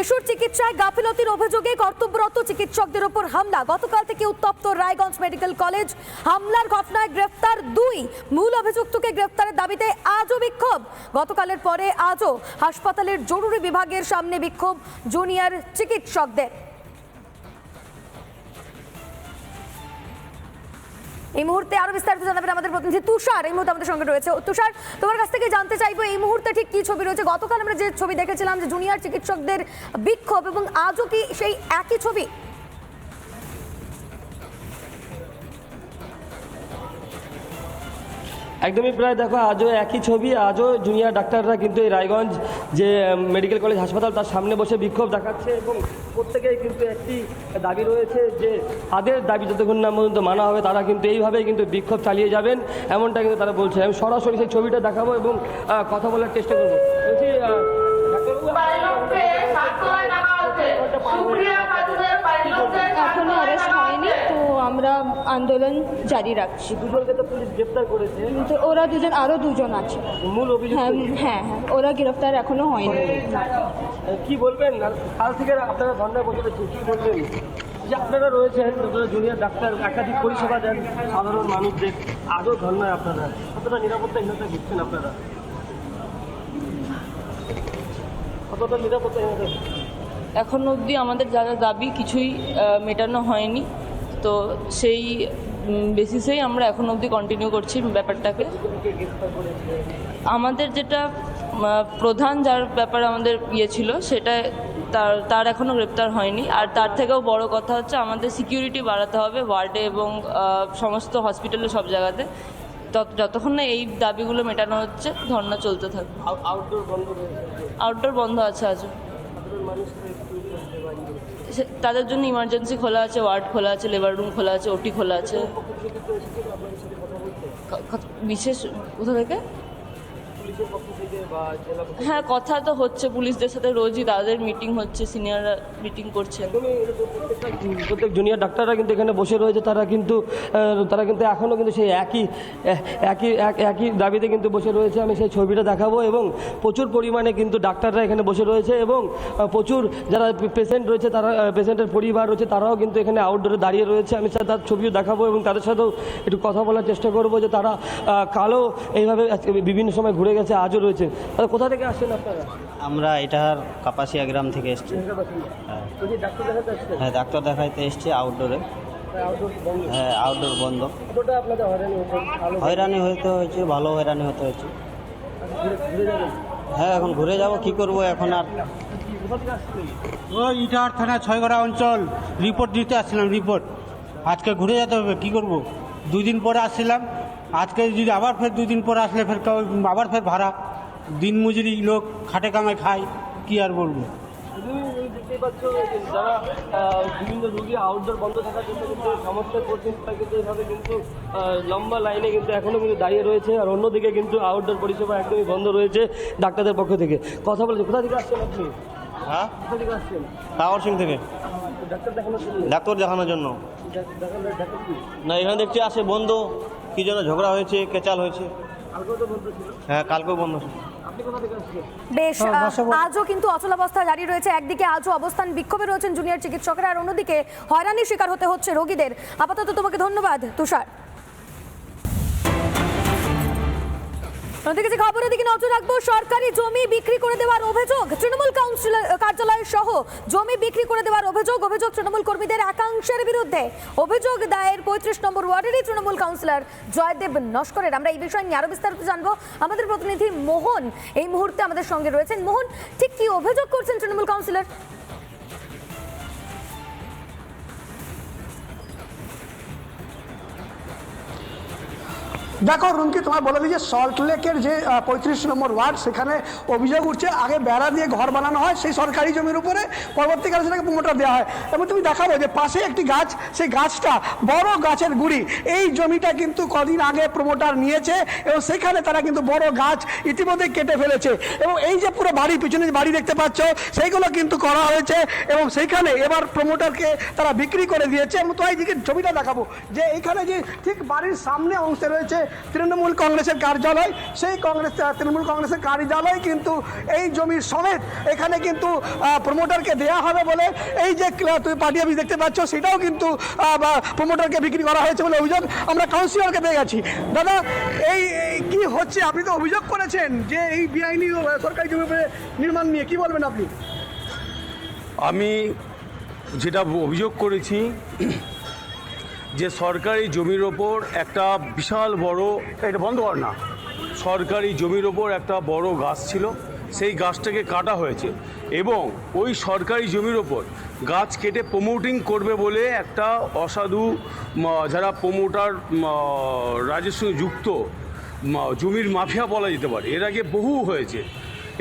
শিশুর চিকিৎসায় গাফিলতির অভিযোগে কর্তব্যরত চিকিৎসকদের উপর হামলা। গতকাল থেকে উত্তপ্ত রায়গঞ্জ মেডিকেল কলেজ। হামলার ঘটনায় গ্রেফতার দুই। মূল অভিযুক্তকে গ্রেফতারের দাবিতে আজও বিক্ষোভ। গতকালের পরে আজও হাসপাতালের জরুরি বিভাগের সামনে বিক্ষোভ জুনিয়র চিকিৎসকদের। এই মুহূর্তে আরও বিস্তারিত জানাবেন আমাদের প্রতিনিধি তুষার। এই মুহূর্তে আমাদের সঙ্গে রয়েছে তুষার, তোমার কাছ থেকে জানতে চাইব এই মুহূর্তে ঠিক কি ছবি রয়েছে? গতকাল আমরা যে ছবি দেখেছিলাম যে জুনিয়র চিকিৎসকদের বিক্ষোভ এবং আজও কি সেই একই ছবি একদমই প্রায় দেখো আজও একই ছবি আজও জুনিয়র ডাক্তাররা কিন্তু এই রায়গঞ্জ যে মেডিকেল কলেজ হাসপাতাল তার সামনে বসে বিক্ষোভ দেখাচ্ছে এবং প্রত্যেকেই কিন্তু একটি দাবি রয়েছে যে তাদের দাবি যতক্ষণ না পর্যন্ত মানা হবে তারা কিন্তু এইভাবেই কিন্তু বিক্ষোভ চালিয়ে যাবেন এমনটা কিন্তু তারা বলছে। আমি সরাসরি সেই ছবিটা দেখাবো এবং কথা বলার চেষ্টা করব। বলছি আমরা আন্দোলন জারি রাখছি। দুজনকে তো পুলিশ গ্রেপ্তার করেছে। তো ওরা দুজন আরও দুজন আছে। মূল অভিযুক্ত হ্যাঁ হ্যাঁ হ্যাঁ ওরা গ্রেফতার এখনও হয়নি। কি বলবেন? আর কাল থেকে আপনারা ধর্নায় বসে কি বলবেন? যে আপনারা রয়েছেন জুনিয়র ডাক্তার একাধিক পরিষেবা দেন সাধারণ মানুষদের আজও ধর্নায় আপনারা কতটা নিরাপত্তাহীনতা দিচ্ছেন আপনারা? কতটা নিরাপত্তাহীনতা এখন অবধি আমাদের যা যা দাবি কিছুই মেটানো হয়নি। তো সেই বেসিসেই আমরা এখন অবধি কন্টিনিউ করছি ব্যাপারটাকে। আমাদের যেটা প্রধান যার ব্যাপারে আমাদের ইয়ে ছিল সেটা তার তার এখনও গ্রেপ্তার হয়নি। আর তার থেকেও বড় কথা হচ্ছে আমাদের সিকিউরিটি বাড়াতে হবে ওয়ার্ডে এবং সমস্ত হসপিটালে সব জায়গাতে। তত- যতক্ষণ না এই দাবিগুলো মেটানো হচ্ছে ধর্না চলতে থাকবে আউটডোর বন্ধ আউটডোর বন্ধ আছে আজও সাধারণ মানুষকে একটু করতে পারি সে- তাদের জন্য ইমার্জেন্সি খোলা আছে ওয়ার্ড খোলা আছে লেবার রুম খোলা আছে ওটি খোলা আছে। বিশেষ কোথা থেকে পুলিশের পক্ষ থেকে বা জেলা পক্ষ হ্যাঁ কথা তো হচ্ছে পুলিশদের সাথে রোজই তাদের মিটিং হচ্ছে সিনিয়ররা মিটিং করছেন। প্রত্যেক জুনিয়র ডাক্তাররা কিন্তু এখানে বসে রয়েছে তারা কিন্তু তারা কিন্তু এখনও কিন্তু সেই একই একই এক- একই দাবিতে কিন্তু বসে রয়েছে। আমি সেই ছবিটা দেখাবো এবং প্রচুর পরিমাণে কিন্তু ডাক্তাররা এখানে বসে রয়েছে এবং প্রচুর যারা পেশেন্ট রয়েছে তারা পেশেন্টের পরিবার রয়েছে তারাও কিন্তু এখানে আউটডোরে দাঁড়িয়ে রয়েছে। আমি স্যার তার ছবিও দেখাবো এবং তাদের সাথেও একটু কথা বলার চেষ্টা করব যে তারা কালো এইভাবে বিভিন্ন সময় ঘুরে গেছে। আজও রয়েছে। তাহলে কোথা থেকে আসছেন আপনারা? আমরা এটার কাপাসিয়া গ্রাম থেকে এসেছি। হ্যাঁ ডাক্তার হ্যাঁ দেখাইতে এসেছি আউটডোরে আউটডোর হ্যাঁ আউটডোর বন্ধ। হয়রানি হচ্ছে হতে হয়েছে ভালো হয়রানি হতে হয়েছে। হ্যাঁ এখন ঘুরে যাব কি করব এখন আর? ইটার থানা ছয়গড়া অঞ্চল। রিপোর্ট দিতে আসছিলাম রিপোর্ট আজকে ঘুরে যেতে হবে কি করব? দুই দিন পরে আসছিলাম আজকে যদি আবার ফের দুই দিন পরে আসলে ফের আবার ফের ভাড়া দিন মজুরি লোক খাটে কামে খায় কি আর বলব? যারা বিভিন্ন রুগী আউটডোর বন্ধ থাকার জন্য কিন্তু তারা কিন্তু লম্বা লাইনে কিন্তু এখনও কিন্তু দাঁড়িয়ে রয়েছে আর অন্যদিকে কিন্তু আউটডোর পরিষেবা একদমই বন্ধ রয়েছে ডাক্তারদের পক্ষ থেকে। কথা বলেছে কোথা থেকে আসছেন আপনি? হ্যাঁ? কোথা থেকে আসছেন? টাওয়ার সিং থেকে। ডাক্তার দেখানোর জন্য? ডাক্তার দেখানোর জন্য। না এখানে দেখছি আসে বন্ধ। কি জন্য ঝগড়া হয়েছে? কেচাল হয়েছে? হ্যাঁ কালকেও বন্ধ ছিল। আপনি কোথা থেকে আসছেন? বেশ আজও কিন্তু অচলাবস্থা জারি রয়েছে। একদিকে আজও অবস্থান বিক্ষোভে রয়েছেন জুনিয়র চিকিৎসকরা আর অন্যদিকে হয়রানির শিকার হতে হচ্ছে রোগীদের। আপাতত তোমাকে ধন্যবাদ তুষার। অন্যদিকে যে খবরের দিকে নজর রাখব, সরকারি জমি বিক্রি করে দেওয়ার অভিযোগ তৃণমূল কাউন্সিলর কার্যালয় সহ জমি বিক্রি করে দেওয়ার অভিযোগ অভিযোগ তৃণমূল কর্মীদের একাংশের বিরুদ্ধে। অভিযোগ দায়ের পঁয়ত্রিশ নম্বর ওয়ার্ডেরই তৃণমূল কাউন্সিলর জয়দেব নস্করের। আমরা এই বিষয় নিয়ে আরও বিস্তারিত জানব। আমাদের প্রতিনিধি মোহন এই মুহূর্তে আমাদের সঙ্গে রয়েছেন। মোহন, ঠিক কি অভিযোগ করছেন তৃণমূল কাউন্সিলর? দেখো, রুমকি, তোমায় বলে দিই যে সল্টলেকের যে পঁয়ত্রিশ নম্বর ওয়ার্ড, সেখানে অভিযোগ উঠছে, আগে বেড়া দিয়ে ঘর বানানো হয় সেই সরকারি জমির উপরে, পরবর্তীকালে সেটাকে প্রমোটার দেওয়া হয়। এবং তুমি দেখাবো যে পাশে একটি গাছ, সেই গাছটা বড় গাছের গুড়ি। এই জমিটা কিন্তু কদিন আগে প্রমোটার নিয়েছে এবং সেখানে তারা কিন্তু বড় গাছ ইতিমধ্যে কেটে ফেলেছে। এবং এই যে পুরো বাড়ি, পিছনে বাড়ি দেখতে পাচ্ছ, সেইগুলো কিন্তু করা হয়েছে এবং সেইখানে এবার প্রমোটারকে তারা বিক্রি করে দিয়েছে। এবং তো এই দিকে ছবিটা দেখাবো যে এইখানে যে ঠিক বাড়ির সামনে অংশে রয়েছে তৃণমূল কংগ্রেসের কার্যালয়, সেই কংগ্রেস তৃণমূল কংগ্রেসের কার্যালয় কিন্তু এই জমির সমেত এখানে কিন্তু প্রমোটারকে দেয়া হবে বলে এই যে তুমি পার্টি অফিস দেখতে পাচ্ছ, সেটাও কিন্তু প্রমোটারকে বিক্রি করা হয়েছে বলে অভিযোগ আমরা কাউন্সিলরকে পেয়ে গেছি। দাদা, এই কি হচ্ছে? আপনি তো অভিযোগ করেছেন যে এই বেআইনি সরকারি উপরে নির্মাণ নিয়ে। কি বলবেন আপনি? আমি যেটা অভিযোগ করেছি যে সরকারি জমির ওপর একটা বিশাল বড়, এটা বন্ধ কর না। সরকারি জমির ওপর একটা বড় গাছ ছিল, সেই গাছটাকে কাটা হয়েছে এবং ওই সরকারি জমির ওপর গাছ কেটে প্রমোটিং করবে বলে একটা অসাধু যারা প্রমোটার রাজস্ব যুক্ত জমির মাফিয়া বলা যেতে পারে, এর আগে বহু হয়েছে।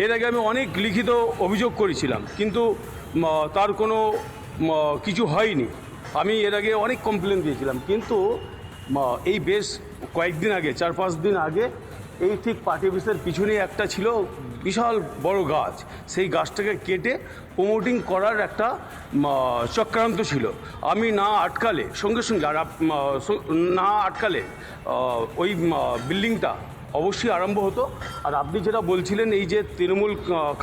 এর আগে আমি অনেক লিখিত অভিযোগ করেছিলাম, কিন্তু তার কোনো কিছু হয়নি। আমি এর আগে অনেক কমপ্লেন দিয়েছিলাম, কিন্তু এই বেশ কয়েকদিন আগে, চার পাঁচ দিন আগে, এই ঠিক পার্টি অফিসের পিছনে একটা ছিল বিশাল বড় গাছ। সেই গাছটাকে কেটে প্রমোটিং করার একটা চক্রান্ত ছিল। আমি না আটকালে, সঙ্গে সঙ্গে, আর না আটকালে ওই বিল্ডিংটা অবশ্যই আরম্ভ হতো। আর আপনি যেটা বলছিলেন, এই যে তৃণমূল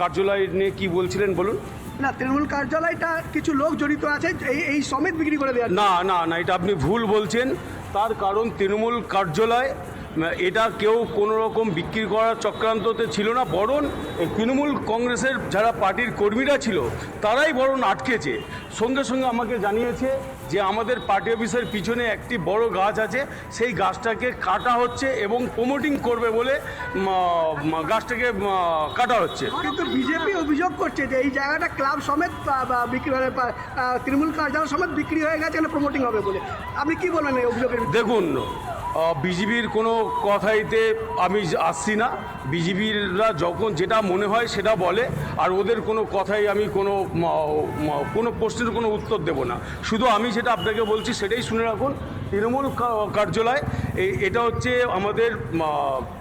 কার্যালয় নিয়ে কী বলছিলেন, বলুন। না, তৃণমূল কার্যালয়টা কিছু লোক জড়িত আছে, এই এই সমেত বিক্রি করে দেওয়া না না না, এটা আপনি ভুল বলছেন। তার কারণ তৃণমূল কার্যালয়, এটা কেউ কোনো রকম বিক্রি করার চক্রান্ততে ছিল না, বরং তৃণমূল কংগ্রেসের যারা পার্টির কর্মীরা ছিল, তারাই বরং আটকেছে। সঙ্গে সঙ্গে আমাকে জানিয়েছে যে আমাদের পার্টি অফিসের পিছনে একটি বড় গাছ আছে সেই গাছটাকে কাটা হচ্ছে এবং প্রমোটিং করবে বলে গাছটাকে কাটা হচ্ছে কিন্তু বিজেপি অভিযোগ করছে যে এই জায়গাটা ক্লাব সমেত বিক্রি হয়ে তৃণমূল কার্যালয় সমেত বিক্রি হয়ে গেছে প্রমোটিং হবে বলে আপনি কি বলবেন এই অভিযোগের? দেখুন বিজেপির কোনো কথাইতে আমি আসছি না। বিজেপিরা যখন যেটা মনে হয় সেটা বলে আর ওদের কোনো কথাই আমি কোনো কোনো প্রশ্নের কোনো উত্তর দেব না। শুধু আমি যেটা আপনাকে বলছি সেটাই শুনে রাখুন। তৃণমূল কার্যালয় এটা হচ্ছে আমাদের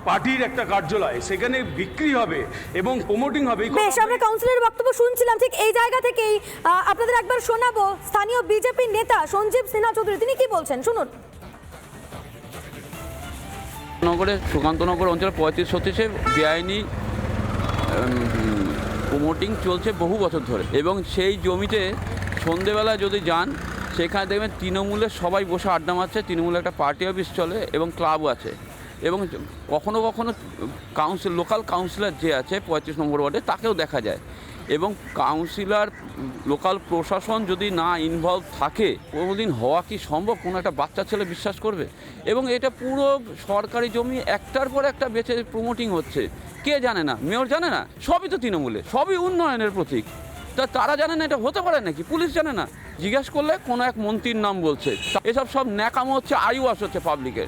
পার্টির একটা কার্যালয়। সেখানে বিক্রি হবে এবং প্রমোটিং হবে। বেশ আমরা কাউন্সিলরের বক্তব্য শুনছিলাম। ঠিক এই জায়গা থেকেই আপনাদের একবার শোনাবো। স্থানীয় বিজেপি নেতা সঞ্জীব সিনহা চৌধুরী তিনি কি বলছেন? শুনুন। নগরে সুকান্তনগর অঞ্চলে পঁয়ত্রিশ ছত্রিশে বেআইনি প্রমোটিং চলছে বহু বছর ধরে। এবং সেই জমিতে সন্ধেবেলা যদি যান, সেখানে দেখবেন তৃণমূলের সবাই বসে আড্ডা মারছে তৃণমূলের একটা পার্টি অফিস চলে এবং ক্লাবও আছে। এবং কখনো কখনো কাউন্সিল লোকাল কাউন্সিলর যে আছে পঁয়ত্রিশ নম্বর ওয়ার্ডে, তাকেও দেখা যায়। এবং কাউন্সিলর লোকাল প্রশাসন যদি না ইনভলভ থাকে, কোনোদিন হওয়া কি সম্ভব? কোনো একটা বাচ্চা ছেলে বিশ্বাস করবে? এবং এটা পুরো সরকারি জমি, একটার পর একটা বেঁচে প্রমোটিং হচ্ছে। কে জানে না? মেয়র জানে না? সবই তো তৃণমূলে। সবই উন্নয়নের প্রতীক। তা তারা জানে না এটা হতে পারে নাকি? পুলিশ জানে না। জিজ্ঞাসা করলে কোনো এক মন্ত্রীর নাম বলছে। এসব সব ন্যাকামো হচ্ছে আয়ু আস হচ্ছে পাবলিকের